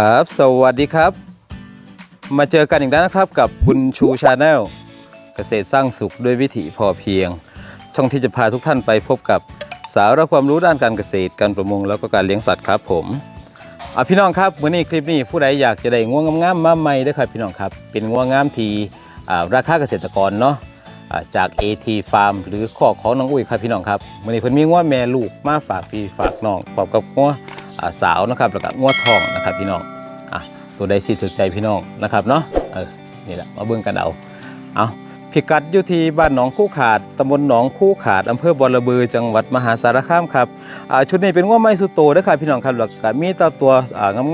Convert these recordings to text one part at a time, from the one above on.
ครับ สวัสดีครับ มาเจอกันอีกแล้วนะครับกับบุญชูชาแนลเกษตรสร้างสุขด้วยวิถีพอเพียง ช่องที่จะพาทุกท่านไปพบกับสาระความรู้ด้านการเกษตรการประมงแล้วก็การเลี้ยงสัตว์ครับผมอะพี่น้องครับวันนี้คลิปนี้ผู้ใดอยากจะได้ง่วงงามๆมาใหม่ด้วยครับพี่น้องครับ เป็นง่วงงามทีราคาเกษตรกรเนาะอ่าจาก AT Farm หรือข้อของน้องอุ้ยครับพี่น้องครับวันนี้เพิ่นมีง่วแม่ลูกมาฝากพี่ฝากน้องพร้อมกับง่วอ่า สาวนะครับแล้วก็งวดทองนะครับพี่น้องอะตัวใดสิถูกใจพี่น้องนะครับเนาะเออนี่แหละมาเบิ่งกันเอาเอาพิกัดอยู่ที่บ้านหนองคู่ขาดตำบลหนองคู่ขาดอำเภอบอระบือจังหวัดมหาสารคามครับชุดนี้เป็นงวดไม้สุโตนะครับพี่น้องครับแล้วก็มีตัวตัว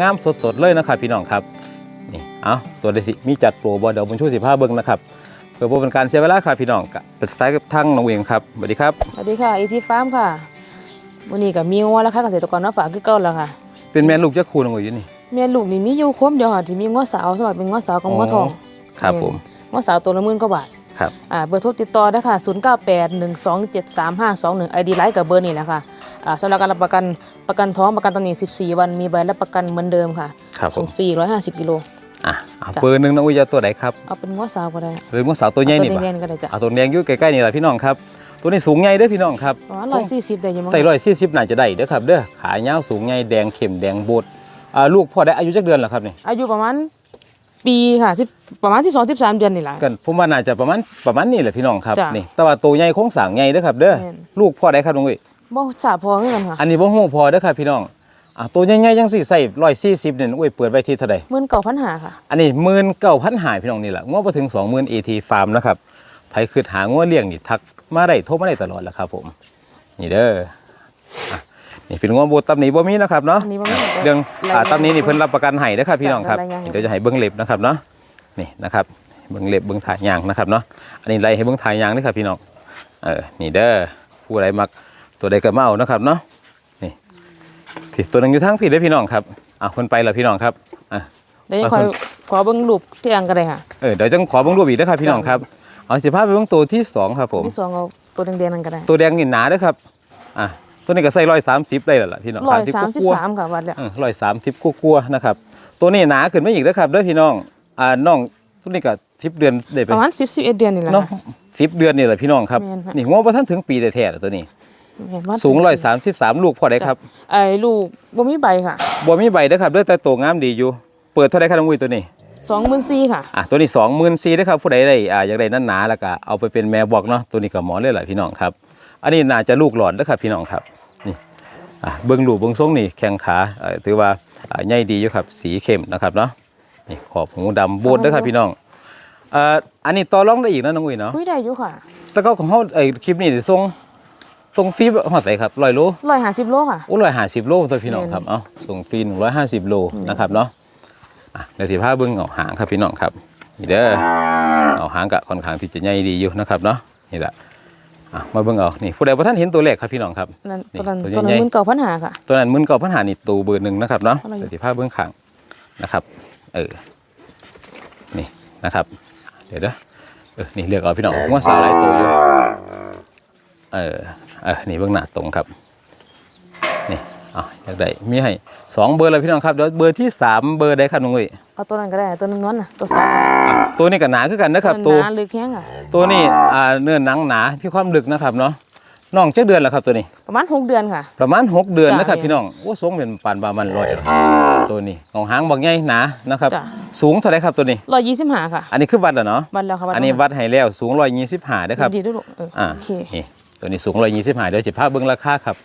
งามๆสดๆเลยนะครับพี่น้องครับนี่เอาตัวใดสิมีจัดโปรบอเดี๋ยวบนชูสิผ้าเบิ่งนะครับเพื่อเป็นการเสียเวลาครับพี่น้องก็ไปสายกับทั้งน้องเองครับสวัสดีครับสวัสดีค่ะอีทีฟาร์มค่ะ วันนี้กับมีงัวแล้วค่ะเกษตรกรมาฝากคือเก่าแล้วค่ะ เป็นแม่ลูกเจ้าคูน้องเอ๋ยอยู่นี่เมียลูกนี่มีอยู่ครบเดียวค่ะที่มีงัวสาวสมัครเป็นงัวสาวกับงัวทองครับผมงัวสาวตัวละหมื่นกว่าบาทครับอ่าเบอร์โทรติดต่อได้ค่ะ 0 9 8 1 2 7 3 5 2 1 ID ไลน์กับเบอร์นี้แหละค่ะอ่าสำหรับการรับประกันประกันท้องประกันตำหนิ14 วันมีใบรับประกันเหมือนเดิมค่ะครับผส่งมฟรี150กิโลอะเอาจ้ะเบอร์หนึ่งน้องอุ้ยจะเอาตัวไหนครับเอาเป็นงัวสาวก็ได้หรือว่าสาวตัวใหญ่นี่เอาปะตัวแดงๆก็ได้จ้ะเอาตัวแดงอยู่ใกล้ๆนี่แหละพี่น้องครับ ตัวนี้สูงใหญ่เด้อพี่น้องครับประมาณ140ได้อยังมั้งไต่ร้อยสี่สิบน่าจะได้เด้อครับเด้อขายาวสูงใหญ่แดงเข้มแดงโบดอ่าลูกพ่อได้อายุจักเดือนแล้วครับนี่อายุประมาณปีค่ะที่ประมาณ12 13เดือนนี่แหละกันผมว่าน่าจะประมาณประมาณนี้แหละพี่น้องครับจ้ะนี่แต่ว่าตัวใหญ่โค้งสร้างใหญ่เด้อครับเด้อแม่นลูกพ่อได้ครับน้องอุ้ยบ่สาพอคือกันค่ะอันนี้บ่ฮู้พอเด้อครับพี่น้องอะตัวใหญ่ๆจังสิใส่ร้อยสี่สิบเนี่ยน้องอุ้ยเปิดไว้ที่เท่าใดหมื่นเก่าพันหาค่ะ อันนี้หมื่นเก้าพันหายพี่น้องนี่แหละงวดไปถึงสองหมื่นเอทีฟาร์มนะครับใครคือหางวดเลี้ยงนี่ทัก มาได้โทรมาได้ตลอดแหล้วครับผม นี่เด้ออะนี่เป็นงวดโบตับหนีบ่มีนะครับเนาะ อันนี้บ่มีแต่เรื่องอ่ารายงานตับนี้นี่เพิ่นรับประกันให้นะครับพี่น้องครับรายงานเดี๋ยวจะให้เบิ้งเล็บนะครับเนาะนี่นะครับเบิ้งเล็บเบิ้งถ่ายยางนะครับเนาะอันนี้ไล่ให้เบิ้งถ่ายยางนะครับพี่น้องเออนี่เด้อผู้ใดมักตัวใดก็มาเอานะครับเนาะนี่พี่ตัวหนึงอยู่ทั้งพี่เด้อพี่น้องครับอะเพิ่นไปแล้วพี่น้องครับอะ เดี๋ยวยังคอยขอเบิ่งรูปที่อังก็ได้ค่ะ เออเดี๋ยวต้องขอเบิ้งรูปอีกนะครับพี่น้องครับ เอาสิพาไปเบิ้งตัวที่สองครับผมที่สองเอาตัวแดงๆนั่นก็ได้ตัวแดงนี่หนาเด้อครับอะตัวนี้ก็ใส่ร้อยสามสิบได้แล้วล่ะพี่น้องร้อยสามสิบกว่สามค่ะวัดแล้วร้อยสามสิบกลัวาๆนะครับตัวนี้หนาขึ้นมาอีกนะครับเด้อพี่น้องอ่าน้องตัวนี้ก็สิบเดือนได้ไปประมาณสิบสิบเอ็ดเดือนนี่แหละเนาะค่ะสิบเดือนนี่แหละพี่น้องครับแม่นค่ะนี่งวประท่านถึงปีแต่แท้ๆแล้วตัวนี้เห็นว่าสูงร้อยสามสิบสามลูกพอได้ครับไอ้ลูกบ่มีใบค่ะบัวมีใบเด้อครับเด้อแต่ตัวงามดีอยู่ เปิดเท่าไรครับน้องอุ้ยตัวนี้ สองหมื่นสี่ค่ะอะตัวนี้สองหมื่นสี่ด้อครับผู้ใดได้อ่าอยากได้นั่นหนาแล้วก็เอาไปเป็นแม่บอกเนาะตัวนี้ก็หมอเลยแหละพี่น้องครับ อันนี้น่าจะลูกหลอดเด้อครับพี่น้องครับนี่อะเบิ้งลูกเบิ้งทรงนี่แข้งขาเอ่อถือว่าอ่าใหญ่ดีอยู่ครับสีเข้มนะครับเนาะนี่ขอบหูดำโบดเด้อครับพี่น้องเอ่ออันนี้ต่อรองได้อีกนะน้องอุ้ยเนาะคุยได้อยู่ค่ะ แต่ก็ของเขาไอ้คลิปนี้สิส่งส่งฟรีหอดไหนครับร้อยโลร้อยห้าสิบโลค่ะโอ้ร้อยห้าสิบโลตัวพี่น้องแม่นครับ เอ้าส่งฟรีหนึ่งร้อยห้าสิบโลนะครับเนาะ อะเดี๋ยวสิพาเบิ้งเหงาหางครับพี่น้องครับนี่เด้อเหงาหางกะค่อนข้างที่จะใหญ่ดีอยู่นะครับเนาะนี่แหละอะมาเบิ้งเอานี่ผู้ใดบ่ท่านเห็นตัวเลขครับพี่น้องครับนั่นนี่ตัวนั้นตัวตัวนั้นใหญ่หมื่นเก่าพันหาค่ะตัวนั้นมึนเก่าปัญหานี่ตูเบอร์หนึ่งนะครับเนาะอะไรอยู่เดี๋ยวสิพาเบิ้งข้างนะครับ เออนี่นะครับ เดี๋ยวเด้อเออนี่เลือกเอาพี่น้องว่าสาวหลายตัวอยู่เออเออนี่เบื้องหน้าตรงครับ นี่ อะอยากได้มีให้สองเบอร์เลยพี่น้องครับเดี๋ยวเบอร์ที่สามเบอร์ใดครับน้องเอ้ยเอาตัวนั้นก็ได้ตัวนั้นนวลน่ะตัวสาวอะตัวนี้ก็หนาคือกันนะครับตัตัววหนาหรือแข็งอะตัวนี้อ่าเนื้อหนังหนาพี่ความลึกนะครับเนาะน้องเจ้าเดือนแล้วครับตัวนี้ ประมาณหกเดือนค่ะ ประมาณ 6 เดือนจ้ะนะครับเนี่ยพี่น้องโอ้สูงเป็นปานบามันลอยแล้วตัวนี้ของหางบางใหญ่หนานะครับ จ้ะ สูงเท่าไหรครับตัวนี้ ร้อยยี่สิบห้าค่ะ อันนี้คือวัดแล้วเนาะวัดแล้วค่ะวัดอันนี้วัดให้แล้วสูง125นะครับ ดีด้วยลูกเอออ่าโอเค นี่ตัวนี้สูง125เดี๋ยวจะพาเบิ่งราคาครับ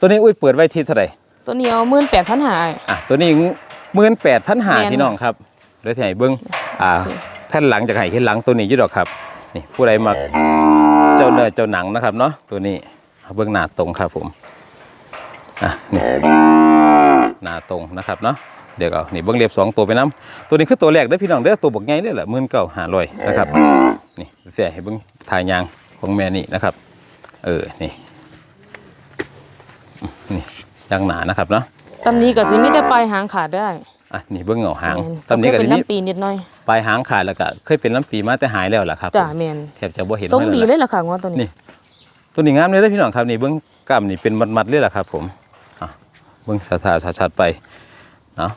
ตัวนี้อุ้ยเปิดไว้ที่เท่าไหร่ตัวนี้เอาหมื่นแปดพันหาอะตัวนี้หมื่นแปดพันหาแม่นพี่น้องครับเดี๋ยวที่ให้เบิ่งอ่าโอเคแผ่นหลังจากให้เห็นหลังตัวนี้อยู่ดอกครับ นี่ผู้ใดมักเจ้าเนื้อเจ้าหนังนะครับเนาะตัวนี้เอาเบิ่งหน้าตรงครับผมอะนี่หน้าตรงนะครับเนาะเดี๋ยวเอานี่เบิ่งเล็บสองตัวไปน้ำตัวนี้คือตัวแรกเด้อพี่น้องเด้อตัวบักใหญ่เด้อแหละหมื่นเก้าห้าร้อยนะครับนี่เสียให้เบิ่งทายยางของแม่นี่นะครับ เออนี่นี่ ยางหนานะครับเนาะตำนี้ก็สิมีแต่ปลายหางขาดได้อะนี่เบิ่งเหงาหางแม่นตำนี้ก็เคยจะเป็นมีลำปีนิดหน่อยปลายหางขาดแล้วก็เคยเป็นลำปีมาแต่หายแล้วล่ะครับจ้าผมแมนแทบจะบ่เห็นทรงไว้แล้วดีล่ะเลยล่ะค่ะงวตัวนี่นี้ตัวนี้งามเลยเด้อพี่น้องครับนี่เบิ้งกล้ามนี่เป็นมัดๆเลยล่ะครับ ผมอะเบิ้งสาๆชัดๆไปเนาะ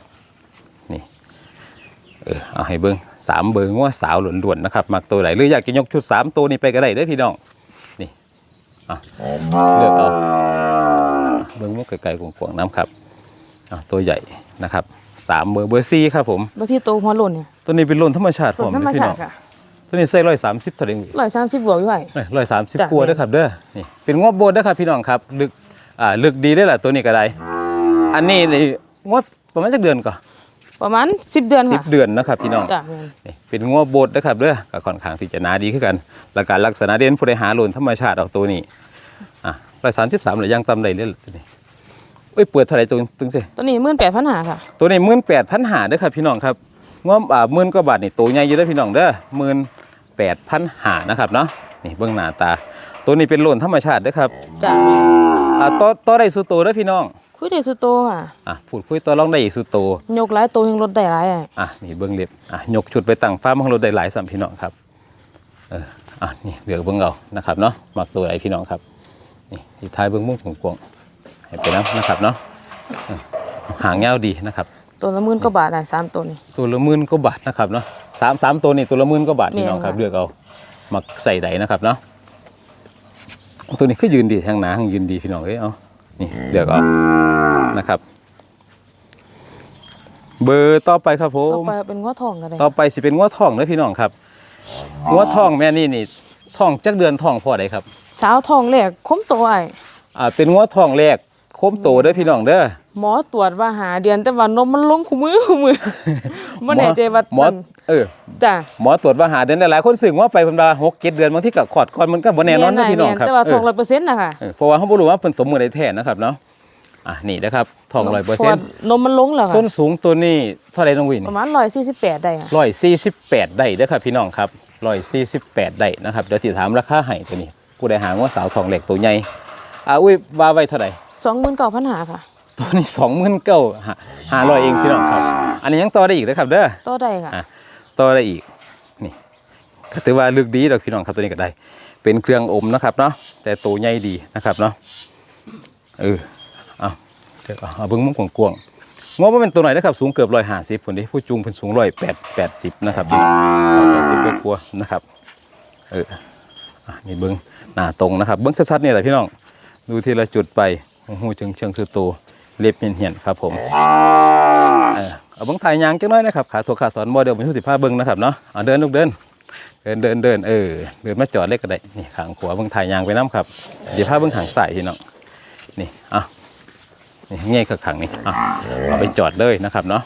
เออเอาให้เบิ้งสามเบิ้งว่าสาวหลวนๆนะครับมักตัวไหนหรืออยากจะยกชุดสามตัวนี้ไปก็ได้เด้อพี่น้องนี่อะเลือกเอา เบิ้งมุกไกลๆกวางๆน้ำครับอะตัวใหญ่นะครับสามเบอร์เบอร์ซีครับผมบางที่โตหัวหล่นเนี่ยตัวนี้เป็นโลนธรรมชาติหผล่นมธรรมพี่ชาน้องติค่ะตัวนี้ใส่ร้อยสามสิบเท่าไหร่ร้อยสามสิบบวกอยู่ไอ้ร้อยสามสิบจ้ะกว่าเด้อครับเด้อนี่เป็นงวบโบดเด้อครับพี่น้องครับลึกอ่าลึกดีได้อล่ะตัวนี้ก็ได้อันนี้นี่งวดประมาณจักเดือนก่อนประมาณสิบเดือนสิค่ะบเดือนนะครับพี่น้องจ้ะแม่นนี่เป็นงัวโบดนะครับเด้อก็ค่อนข้างที่จะหนาดีขึ้นกัน แล้วการลักษณะเด่นผู้ใดหาโลนธรรมชาติเอาตัวนี้ อะร้อยสามสิบสามหรือยังต่ำได้เลยล่ะตัวนี้เอ้ยเปิดเท่าไหร่ตัวตึงสิตัวนี้หมื่นแปดพันหาค่ะ ตัวนี้หมื่นแปดพันหาเด้อครับพี่น้องครับงวอ่าหมื่นกว่าบาทนี่ตัวใหญ่อยู่เด้อพี่น้องเด้อหมื่นแปดพันหานะครับเนาะนี่เบื้องหน้าตา ตัวนี้เป็นโลนธรรมชาติเด้อครับจ้ะแม่นอ่าต่อต่อได้สุดโตเด้อพี่น้อง คุยได้สุดโตค่ะอะพูดคุยต่อรองได้อีกสุดโตยกหลายโตยังลดได้หลายอะอะนี่เบื้องเล็บอะยกชุดไปตั้งฟ้ามังรถได้หลายสามพี่น้องครับเอออะนี่เลือกเบื้องเอานะครับเนาะมักตัวไหนพี่น้องครับ นี่ที่ท้ายเบื้องมุ่งกวงๆให้ไปน้ำนะครับเนาะเออหางยาวดีนะครับ ตัวละหมื่นกว่าบาทได้สามตัวนี่ตัวละหมื่นกว่าบาทนะครับเนาะสามสามตัวนี่ตัวละหมื่นกว่าบาทพี่น้องครับแม่นค่ะเลือกเอามาใส่ใดนะครับเนาะตัวนี้ก็ยืนดีทางหนาทางยืนดีพี่น้องเอ้ยเอานี่เลือกเอานะครับ เบอร์ต่อไปครับผต่อมไปเป็นงัวทองกันเลยต่อไปสิเป็นงัวทองเด้อพี่น้องครับงัวทองแม่นี่นี่ ทองจักเดือนทองพอได้ครับ สาวทองแรกคมโตไอ้อ่าเป็นงัวทองแรกโคมโตเด้อพี่น้องเด้อหมอตรวจว่าหาเดือนแต่ว่านมมันลงคู่มือคู่มือบ่แน่ใจว่าหมอมันเออจ้ะหมอตรวจว่าหาเดือนได้หลายคนสึงว่าไปเพิ่นว่าหกเจ็ดเดือนบางทีก็ขอดก่อนมันก็บ่แน่นอนนะพี่น้องครับแต่ว่าเอทอองร้อยเปอร์เซ็นต์นะคะเออเพราะว่าเขาบ่รู้ว่าเป็นสมมือใดแท้นะครับเนาะอะนี่นะครับทองร้อยเปอร์เพราะเซ็นว่าต์นมมันลงแล้วค่ะส้นสูงตัวนี้เท่าไหรน้องวินประมาณร้อยสี่สิบแปดได้ค่ะร้อยสี่สิบแปดได้เด้อครับพี่น้องครับ ร้อยสี่สิบแปดได้นะครับเดี๋ยวสิถามราคาให้ตัวนี้ผู้ใดหาว่าสาวทองเหล็กตัวใหญ่อ่าอุ้ยว่าไว้เท่าไหร่สองหมื่นเก้าพันหาค่ะ ตัวนี้สองหมื่นเก้าหาร้อยเองพี่น้องครับ อันนี้ยังต่อได้อีกนะครับเด้อต่อได้ค่ะอะต่อได้อีกนี่ก็ถือว่าลึกดีดอกพี่น้องครับตัวนี้ก็ได้ เป็นเครื่องอมนะครับเนาะแต่ตัวใหญ่ดีนะครับเนาะเออเอาเดี๋ยวเอาเอาเบิ้งมุมกวางๆ งอว่าเป็นตัวไหนนะครับสูงเกือบร้อยห้าสิบคนนี้ผู้จูงเป็นสูงร้อยแปดแปดสิบนะครับนี่แปดสิบกลัวๆนะครับเอออะนี่เบิ้งหน้าตรงนะครับ เบิ้งชัดๆนี่แหละพี่น้องดูทีละจุดไปโอ้โหเชิงเชิงคือโตเล็บเหียนๆครับผมเออเอาเบิ้งถ่ายยางจังน้อยนะครับขาถั่วขาสอนบ่เดียวผมสิพาเบิ้งนะครับเนาะเดินลูกเดินเดินเดินเดินเออเดินมาจอดเล็กก็ได้นี่ขางขวาเบิ้งถ่ายยางไปน้ำครับเดี๋ยวพาเบิ้งขางซ้ายพี่น้องนี่อะ นี่เงี้ยกับขางนี่อะเอาไปจอดเลยนะครับเนาะ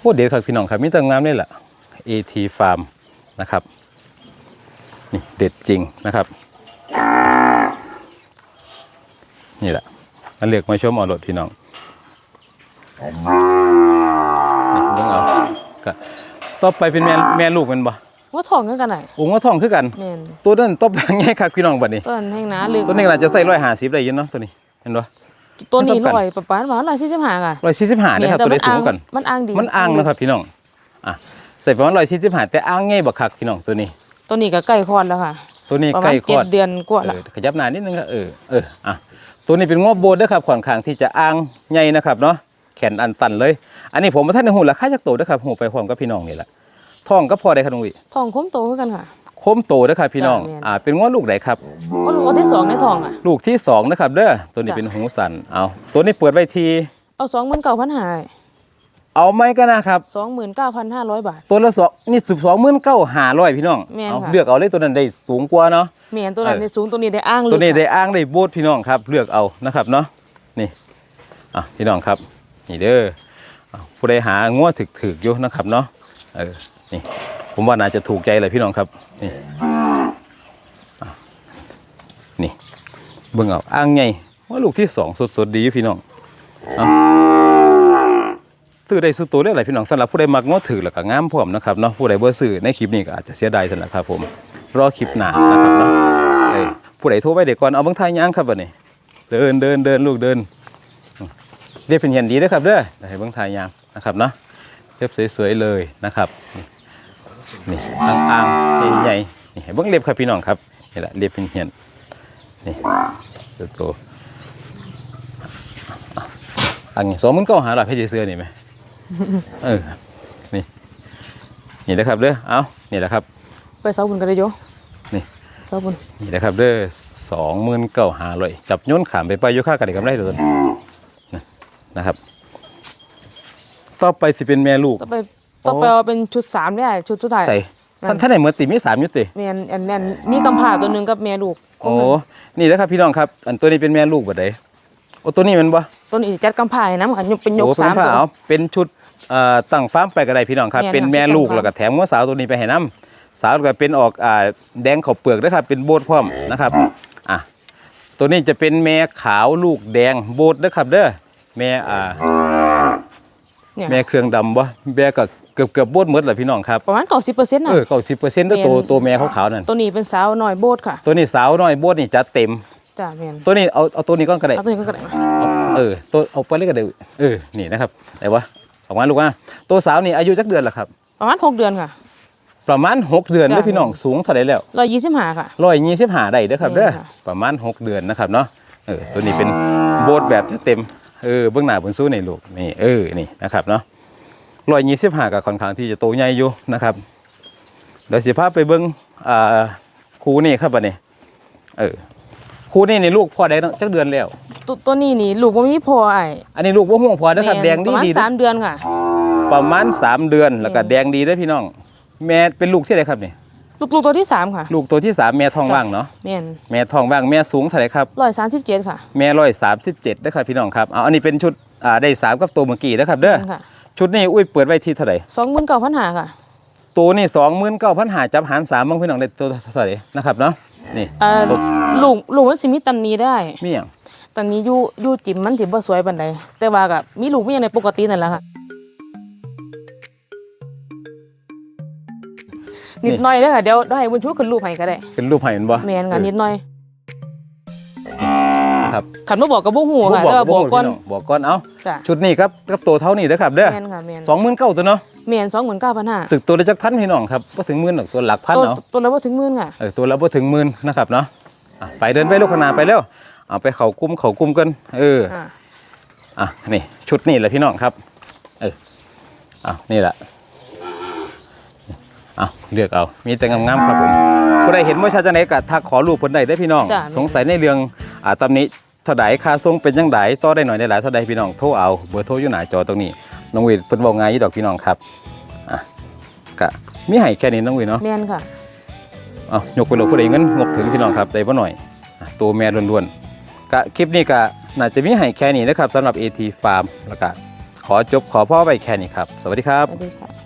โอ้เด็ดครับพี่น้องครับมีแตังงามนี่แหละ AT Farm นะครับนี่เด็ดจริงนะครับ นี่แหละมาเลือกมาชมเอารถพี่น้องนี่เบิ่งเอาก็ต่อไปเป็นแม่แม่ลูกแมันบ่ว่าทองกันกันไหนโอ้ว่าทองคือกัน แม่นตัวนั้นตบแง่ครับพี่น้องบัดนี้ ต้นแห้งหนาลึกตัวนี้ก็อาจจะใส่ร้อยห้าสิบได้อยินเนาะตัวนี้เห็นบ่ ตัวนี้มันสำคัญร้อยประมาณว่าร้อยสี่สิบห้าค่ะร้อยสี่สิบห้าเนี่ยครับแต่ตัวได้สูงกันมันอ้างดีมันอ้างนะครับพี่น้องอะใส่ประมาณร้อยสี่สิบห้าแต่อ้างง่ายบักคักพี่น้องตัวนี้ ตัวนี้ก็ใกล้คลอดแล้วค่ะ ตัวนี้ประใกมาณล้คลเจ็อดดเดือนกว่าเอละอขยับหน้านิดนึงก็เออเอออะตัวนี้เป็นงอบโบดเด้อครับค่อนข้างที่จะอ้างใหญ่นะครับเนาะแขนอันตันเลย อันนี้ผมมาท่านในหูราคาจากโตเด้อครับหูไปพร้อมกับพี่น้องนี่แหละทองก็พอได้ครับน้องวิทองคมโตคือกันค่ะ โคมโตนะครับพี่น้อง จ้ะแม่น อ่า เป็นง้อลูกไหนครับว่าลูกคนที่สองในทองอะ ลูกที่สองนะครับเด้อ ตัวนี้จ้ะ เป็นหูสัน เอา ตัวนี้เปิดไว้ที เอาสองหมื่นเก้าพันหาเอาไหมก็นะครับ สองหมื่นเก้าพันห้าร้อยบาท ตัวละสองนี่สิบสองหมื่นเก้าหาร้อยพี่น้อง แม่นเอาค่ะ เลือกเอาเลยตัวนั้นได้สูงกว่าเนาะ เมียนตัวนั้นเออ ได้สูงตัวนี้ได้อ้างลึกตัวนี้ได้ค่ะอ้างได้โบดพี่น้องครับ เลือกเอานะครับเนาะ นี่ อะพี่น้องครับ นี่เด้ออะผู้ใดหาง้อถึกๆอยู่นะครับเนาะ เออ นี่ ผมว่าน่าจะถูกใจเลยพี่น้องครับ นี่นี่เบิ่งเอาอ้างไงว่าลูกที่สองสดๆดียุพี่น้องอซื้อได้สุดตัวได้หลายพี่น้องสำหรับผู้ใดมักง้อถือแล้วก็งามพร้อมนะครับเนาะผู้ใดเบ่ซื้อในคลิปนี้ก็อาจจะเสียดายสำหรับครับผมรอคลิปหน้านะครับเนาะผู้ใดโทรไปเด็กก่อนเอาเบิ่งทายย่างครับบัดนี้เดินเดินเดินลูกเดินเรียบเป็นเห็นดีด้อครับเด้อให้เบิ่งทายย่างนะครับเนาะเรียบสวยๆเลยนะครับ นี่อ่างๆใหญ่ๆนี่ให้เบิ่งเรียบครับพี่น้องครับนี่แหละเรียบเป็นเห็นนี่ตัวโตอันนี้สองหมันก็หาหลักให้เจเสื้อนี่ไหมเออนี่นี่นะครับเด้อเอานี่แหละครับ ไปเสาบุญกันเลยโยนี่เสาบุญนี่นะครับเด้อสองหมื่นเก้าหาเลยจับโย้นขามไปไปอยุค่ากันได้กำไรเลยนะนะครับ ต่อไปสิเป็นแม่ลูกต่อไป ต่อไปเอาเป็นชุดสามเนี่ยชุดสุดท้ายใส่ท่านท่านไหนเหมือนติมีสามอยุติแม่นอันนั้นมีกำผ่าตัวหนึ่งกับแม่ลูกโอ้นี่นะครับพี่น้องครับ อันตัวนี้เป็นแม่ลูกบ่ได้โอ้ตัวนี้แมันบ่ตัวนี้จัดกำผ่าให้น้ำค่ะยกเป็นยกโอ้สามเป็นผ้าตัวเอาเป็นชุดเอ่อตั้งฟาร์มไปก็ได้พี่น้องครับแม่นเป็นค่ะแม่ลูกชุดตั้งฟาร์มแล้วก็แถมหัวสาวตัวนี้ไปให้น้ำสาวก็เป็นออกอ่าแดงขาวเปลือกด้วยครับ เป็นโบดพร้อมนะครับอะตัวนี้จะเป็นแม่ขาวลูกแดงโบดเด้อครับเด้อแม่อ่าเนี่ยแม่เครื่องดำบ่แม่ก็เกือบเกือบโบดหมดแหละพี่น้องครับประมาณเก้าสิบเปอร์เซ็นต์นะเออเก้าสิบเปอร์เซ็นต์ตัวแม่นตัวแม่ขาวๆนั่นตัวนี้เป็นสาวน้อยโบดค่ะ ตัวนี้สาวน้อยโบดนี่จัดเต็มจ้าแม่นตัวนี้เอาเอาตัวนี้ก้อนก็ได้เอาตัวนี้ก็กระไดมาเอาเออตัวเอาไปเลยก็ได้เออนี่นะครับไหนวะออกมาลูกว่าตัวสาวนี่อายุจักเดือนละครับประมาณหกเดือนค่ะประมาณ 6 เดือนจ้ะเด้อพี่น้องสูงเท่าไหร่แล้วร้อยยี่สิบห้าค่ะร้อยยี่สิบห้าได้เด้อครับเด้อแม่นค่ะประมาณ 6 เดือนนะครับเนาะเออตัวนี้เป็นโบสแบบเต็มเออเบื้องหน้าบนสู้ในลูกนี่เออนี่นะครับเนาะ ร้อยยี่สิบห้ากับค่อนข้างที่จะโตใหญ่อยู่นะครับเดี๋ยวสิพาไปเบิ้งอ่าครูนี่ครับบัดนี้ เออครูนี่ในลูกพ่อได้เนาะจักเดือนแล้ว ตัวตัวนี้นี่ลูกว่ามีพอไอ้อันนี้ลูกว่าห่วงพอเด้อครับแดงปดีระมาณดีสามเดือนค่ะ ประมาณ3เดือนแล้วก็แม่นแดงดีเด้อพี่น้อง แม่เป็นลูกที่ไหนครับนี่ลูกลูกตัวที่สามค่ะ ลูกตัวที่สามแม่ท้องว่างเนาะแม่นแม่ท้องว่างแม่สูงเท่าไหร่ครับร้อยสามสิบเจ็ดค่ะ แม่ร้อยสามสิบเจ็ดนะครับพี่น้องครับเอาอันนี้เป็นชุดอ่าได้สามกับตัวเมื่อกี้นะครับเด้อค่ะ ชุดนี้อุ้ยเปิดไว้ที่เท่าไหร่สองหมื่นเก้าพันหาค่ะ ตัวนี้สองหมื่นเก้าพันหาจับหารสามบางพี่น้องได้ตัวเท่าไหร่นะครับเนาะนี่เอ่อตกลูกลูกมันสิมีตันมีได้มีอย่างตันมีอยู่อยู่จิ๋มมันจิ๋มบ่สวยปานใดแต่ว่ากับมีลูกมีอย่างในปกตินั่นแหละค่ะนิดหน่อยเด้อค่ะเดี๋ยวเดี๋ยวให้บุญชูขึ้นรูปให้ก็ได้เป็นรูปไห่เห็นบ่แม่นค่ะนิดหน่อย ครับคันบ่บอกกับบ่ฮู้บ่ค่ะบอกแต่ว่าบ่บอกบอกก่อนพี่น้องบอกก่อนเอาจ้ะชุดนี้ครับกับตัวเท่านี้เด้อครับเด้อแม่นค่ะแม่นสองหมื่นเก้าตัวเนาะแม่น29,500ตึกตัวละจักพันพี่น้องครับบ่ถึงหมื่นหรอกตัวหลักพันตัวเนาะตัวละบ่ถึงหมื่นค่ะเออตัวละบ่ถึงหมื่นนะครับเนาะอะไปเดินไปลูกขางหนาไปแล้วเอาไปเขากลุ้มเขากลุ้มกันเอออ่าอะนี่ชุดนี่แหละพี่น้องครับเอออะนี่แหละเอาเลือกเอามีแต่งามๆครับผมผู้ใดเห็นว่าชาจังไหนก็ทักขอรูปเพิ่นได้ได้อพี่น้องจ้ะสงสัยในเรื่อง อ่าตำหนี้เท่าใดค่าส่งเป็นจังไดต่อได้หน่อยได้หลายเท่าใดพี่น้องโทรเอาเบอร์โทรอยู่หน้าจอตรงนี้น้องวิเพิ่นบอกไงยอยู่ดอกพี่น้องครับอะก็มีให้แค่นี้น้องวิเนาะแมนค่ะ เอายกไปโลผู้ใดเงินงบถึงพี่น้องครับได้บ่หน่อยอะตัวแม่ล้วนๆก็คลิปนี้ก็น่าจะมีให้แค่นี้นะครับสำหรับ AT Farm แล้วก็ขอจบขอพ่อไปแค่นี้ครับ สวัสดีครับสวัสดีค่ะ